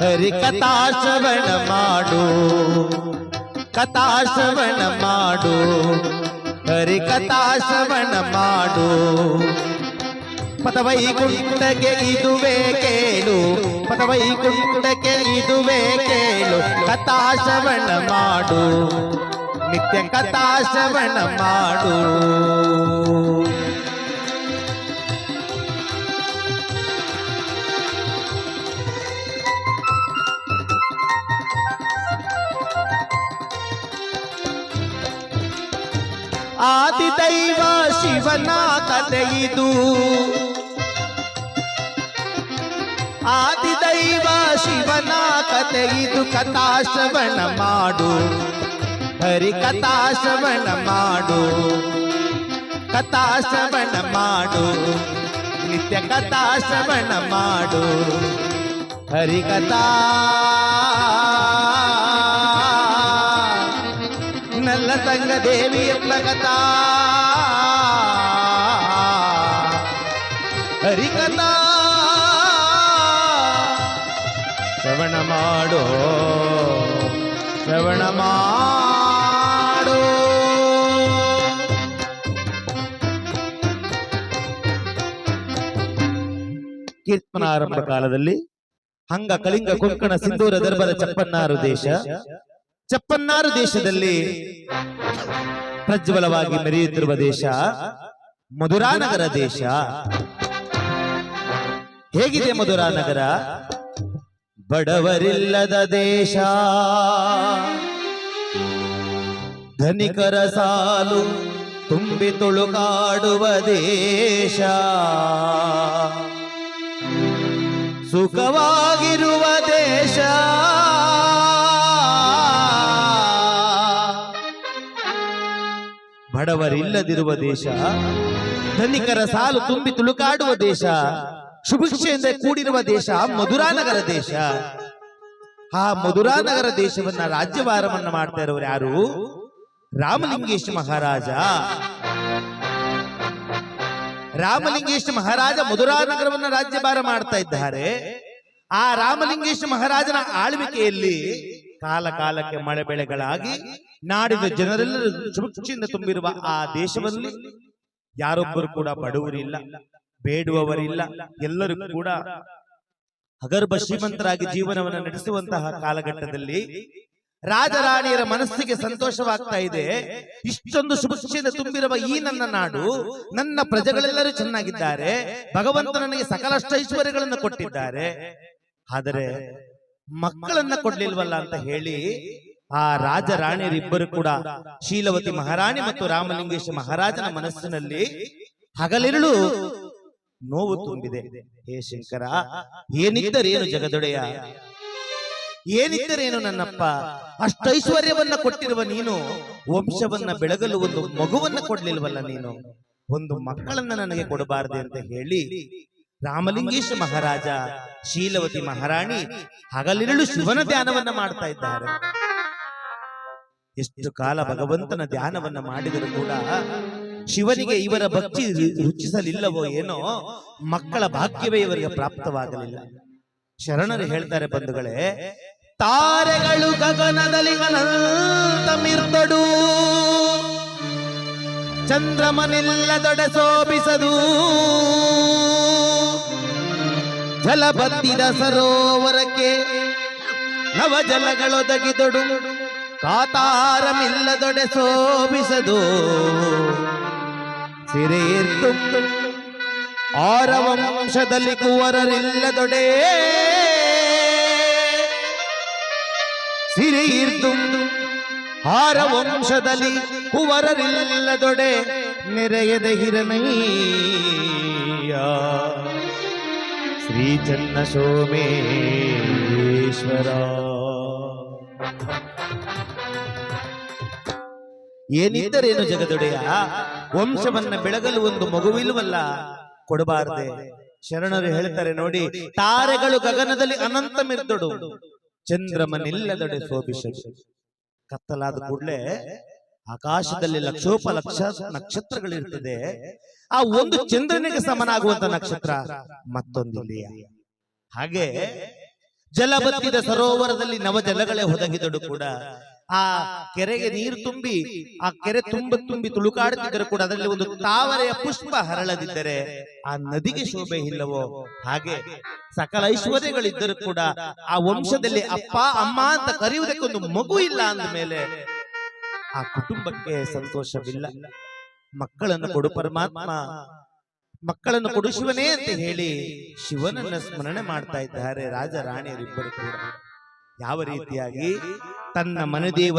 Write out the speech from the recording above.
ಹರಿ ಕಥಾ ಶ್ರವಣ ಮಾಡು ಕಥಾ ಶ್ರವಣ ಮಾಡು ಹರಿ ಕಥಾ ಶ್ರವಣ ಮಾಡು ಪದವೈಕುಂಠಕ್ಕೆ ಇದುವೇ ಕೇಳು ಪದವೈಕುಂಠಕ್ಕೆ ಇದುವೇ ಕೇಳು ಕಥಾ ಶ್ರವಣ ಮಾಡು ನಿತ್ಯ ಕಥಾ ಶ್ರವಣ ಮಾಡು ಆದಿದೈವ ಶಿವನ ಕಥೆಯಿದು ಆದಿದೈವ ಶಿವನ ಕಥೆಯಿದು ಕಥಾ ಶ್ರವಣ ಮಾಡು ಹರಿ ಕಥಾ ಶ್ರವಣ ಮಾಡು ಕಥಾ ಶ್ರವಣ ಮಾಡು ನಿತ್ಯ ಕಥಾ ಶ್ರವಣ ಮಾಡು ಹರಿ ಕಥಾ ತಂಗ ದೇವಿ ಎಂಬ ಕಥಾ. ಶ್ರವಣ ಮಾಡೋ. ಶ್ರವಣ ಮಾಡೋ. ಕೀರ್ತನಾರಂಭ ಕಾಲದಲ್ಲಿ ಹಂಗ ಕಳಿಂಗ ಕೊಂಕಣ ಸಿಂಧೂರ ದರ್ಬರ ಚಪ್ಪನ್ನಾರು ದೇಶ. ಚಪ್ಪನ್ನಾರು ದೇಶದಲ್ಲಿ ಪ್ರಜ್ವಲವಾಗಿ ಮೆರೆಯುತ್ತಿರುವ ದೇಶ ಮಧುರಾನಗರ ದೇಶ. ಹೇಗಿದೆ ಮಧುರಾನಗರ? ಬಡವರಿಲ್ಲದ ದೇಶ. ಧನಿಕರ ಸಾಲು ತುಂಬಿ ತುಳುಕಾಡುವ ದೇಶ. ಸುಖವಾಗಿರುವ ಬಡವರಿಲ್ಲದಿರುವ ದೇಶ. ಧನಿಕರ ಸಾಲು ತುಂಬಿ ತುಳುಕಾಡುವ ದೇಶ. ಶುಭಿಕ್ಷೆಯಿಂದ ಕೂಡಿರುವ ದೇಶ ಮಧುರಾನಗರ ದೇಶ. ಆ ಮಧುರಾನಗರ ದೇಶವನ್ನ ರಾಜ್ಯಭಾರವನ್ನ ಮಾಡ್ತಾ ಇರೋರು ಯಾರು? ರಾಮಲಿಂಗೇಶ್ ಮಹಾರಾಜ. ರಾಮಲಿಂಗೇಶ್ ಮಹಾರಾಜ ಮಧುರಾನಗರವನ್ನ ರಾಜ್ಯಭಾರ ಮಾಡ್ತಾ ಇದ್ದಾರೆ. ಆ ರಾಮಲಿಂಗೇಶ್ ಮಹಾರಾಜನ ಆಳ್ವಿಕೆಯಲ್ಲಿ ಕಾಲ ಕಾಲಕ್ಕೆ ಮಳೆ ಬೆಳೆಗಳಾಗಿ ನಾಡಿನ ಜನರೆಲ್ಲರೂ ಸುಭಿಕ್ಷೆಯಿಂದ ತುಂಬಿರುವ ಆ ದೇಶದಲ್ಲಿ ಯಾರೊಬ್ಬರು ಕೂಡ ಬಡವರಿಲ್ಲ ಬೇಡುವವರಿಲ್ಲ ಎಲ್ಲರೂ ಕೂಡ ಅಗರ್ಭ ಶ್ರೀಮಂತರಾಗಿ ಜೀವನವನ್ನು ನಡೆಸುವಂತಹ ಕಾಲಘಟ್ಟದಲ್ಲಿ ರಾಜರಾಣಿಯರ ಮನಸ್ಸಿಗೆ ಸಂತೋಷವಾಗ್ತಾ ಇದೆ. ಇಷ್ಟೊಂದು ಶುಭಕ್ಷೆಯಿಂದ ತುಂಬಿರುವ ಈ ನನ್ನ ನಾಡು ನನ್ನ ಪ್ರಜೆಗಳೆಲ್ಲರೂ ಚೆನ್ನಾಗಿದ್ದಾರೆ. ಭಗವಂತ ನನಗೆ ಸಕಲಷ್ಟ ಐಶ್ವರ್ಯಗಳನ್ನು ಕೊಟ್ಟಿದ್ದಾರೆ. ಆದರೆ ಮಕ್ಕಳನ್ನ ಕೊಡ್ಲಿಲ್ವಲ್ಲ ಅಂತ ಹೇಳಿ ಆ ರಾಜ ರಾಣಿಯರಿಬ್ಬರು ಕೂಡ ಶೀಲವತಿ ಮಹಾರಾಣಿ ಮತ್ತು ರಾಮಲಿಂಗೇಶ ಮಹಾರಾಜನ ಮನಸ್ಸಿನಲ್ಲಿ ಹಗಲಿರುಳು ನೋವು ತುಂಬಿದೆ. ಹೇ ಶಂಕರ ಏನಿದ್ದರೇನು ಜಗದೊಡೆಯ? ಏನಿದ್ದರೇನು ನನ್ನಪ್ಪ? ಅಷ್ಟೈಶ್ವರ್ಯವನ್ನ ಕೊಟ್ಟಿರುವ ನೀನು ವಂಶವನ್ನ ಬೆಳಗಲು ಒಂದು ಮಗುವನ್ನ ಕೊಡ್ಲಿಲ್ವಲ್ಲ ನೀನು? ಒಂದು ಮಕ್ಕಳನ್ನ ನನಗೆ ಕೊಡಬಾರದೆ ಅಂತ ಹೇಳಿ ರಾಮಲಿಂಗೇಶ ಮಹಾರಾಜ ಶೀಲವತಿ ಮಹಾರಾಣಿ ಹಗಲಿರುಳು ಶಿವನ ಧ್ಯಾನವನ್ನ ಮಾಡ್ತಾ ಇದ್ದಾರೆ. ಎಷ್ಟು ಕಾಲ ಭಗವಂತನ ಧ್ಯಾನವನ್ನ ಮಾಡಿದರೂ ಕೂಡ ಶಿವನಿಗೆ ಇವರ ಭಕ್ತಿ ರುಚಿಸಲಿಲ್ಲವೋ ಏನೋ ಮಕ್ಕಳ ಭಾಗ್ಯವೇ ಇವರಿಗೆ ಪ್ರಾಪ್ತವಾಗಲಿಲ್ಲ. ಶರಣರು ಹೇಳ್ತಾರೆ ಬಂಧುಗಳೇ ತಾರೆಗಳು ಗಗನದಲ್ಲಿ ಅನಂತಮಿರ್ತಡು ಚಂದ್ರಮನಿಲ್ಲದೊಡೆ ಶೋಭಿಸದು ಜಲ ಬತ್ತಿದ ಸರೋವರಕ್ಕೆ ನವ ಜಲಗಳೊದಗಿದೊಡು ಕಾತಾರಮಿಲ್ಲದೊಡೆ ಸೋಬಿಸದು ಸಿರೇರ್ತು ಆರವಂಶದಲ್ಲಿ ಕುವರರಿಲ್ಲದೊಡೆ. ಸಿರಿಯಿರ್ತು ಹಾರವಂಶದಲ್ಲಿ ಕುವರರಿಲ್ಲದೊಡೆ ನೆರೆಯದ ಹಿರನಯ್ಯ. ಶ್ರೀ ಚನ್ನ ಸೋಮೇಶ್ವರ ಏನಿದ್ದರೇನು ಜಗದೊಡೆಯ? ವಂಶವನ್ನ ಬೆಳಗಲು ಒಂದು ಮಗುವಿಲ್ವಲ್ಲ ಕೊಡಬಾರದೆ. ಶರಣರು ಹೇಳ್ತಾರೆ ನೋಡಿ, ತಾರೆಗಳು ಗಗನದಲ್ಲಿ ಅನಂತ ಮಿರ್ದೊಡು ಚಂದ್ರಮನಿಲ್ಲದೊಡೆ ಶೋಭಿಸದು ಕತ್ತಲಾದ ಕೂಡಲೇ ಆಕಾಶದಲ್ಲಿ ಲಕ್ಷೋಪ ಲಕ್ಷ ನಕ್ಷತ್ರಗಳಿರ್ತದೆ ಆ ಒಂದು ಚಂದ್ರನಿಗೆ ಸಮನಾಗುವಂತ ನಕ್ಷತ್ರ ಮತ್ತೊಂದಿದೆಯ ಹಾಗೆ ಜಲಬತ್ತಿದ ಸರೋವರದಲ್ಲಿ ನವ ಜಲಗಳೇ ಒದಗಿದಳು ಕೂಡ. ಆ ಕೆರೆಗೆ ನೀರು ತುಂಬಿ ಆ ಕೆರೆ ತುಂಬ ತುಂಬಿ ತುಳುಕಾಡುತ್ತಿದ್ದರೂ ಕೂಡ ಅದರಲ್ಲಿ ಒಂದು ತಾವರೆಯ ಪುಷ್ಪ ಹರಳದಿದ್ದರೆ ಆ ನದಿಗೆ ಶೋಭೆ ಇಲ್ಲವೋ? ಹಾಗೆ ಸಕಲ ಐಶ್ವರ್ಯಗಳಿದ್ದರೂ ಕೂಡ ಆ ವಂಶದಲ್ಲಿ ಅಪ್ಪ ಅಮ್ಮ ಅಂತ ಕರೆಯುವುದಕ್ಕೊಂದು ಮಗು ಇಲ್ಲ ಅಂದ ಮೇಲೆ ಆ ಕುಟುಂಬಕ್ಕೆ ಸಂತೋಷವಿಲ್ಲ. ಮಕ್ಕಳನ್ನು ಕೊಡು ಪರಮಾತ್ಮ. ಮಕ್ಕಳನ್ನು ಕೊಡು ಶಿವನೇ ಅಂತ ಹೇಳಿ ಶಿವನನ್ನ ಸ್ಮರಣೆ ಮಾಡ್ತಾ ಇದ್ದಾರೆ ರಾಜ ರಾಣಿಯರಿಬ್ಬರು ಕೂಡ. ಯಾವ ರೀತಿಯಾಗಿ ತನ್ನ ಮನೆದೇವರ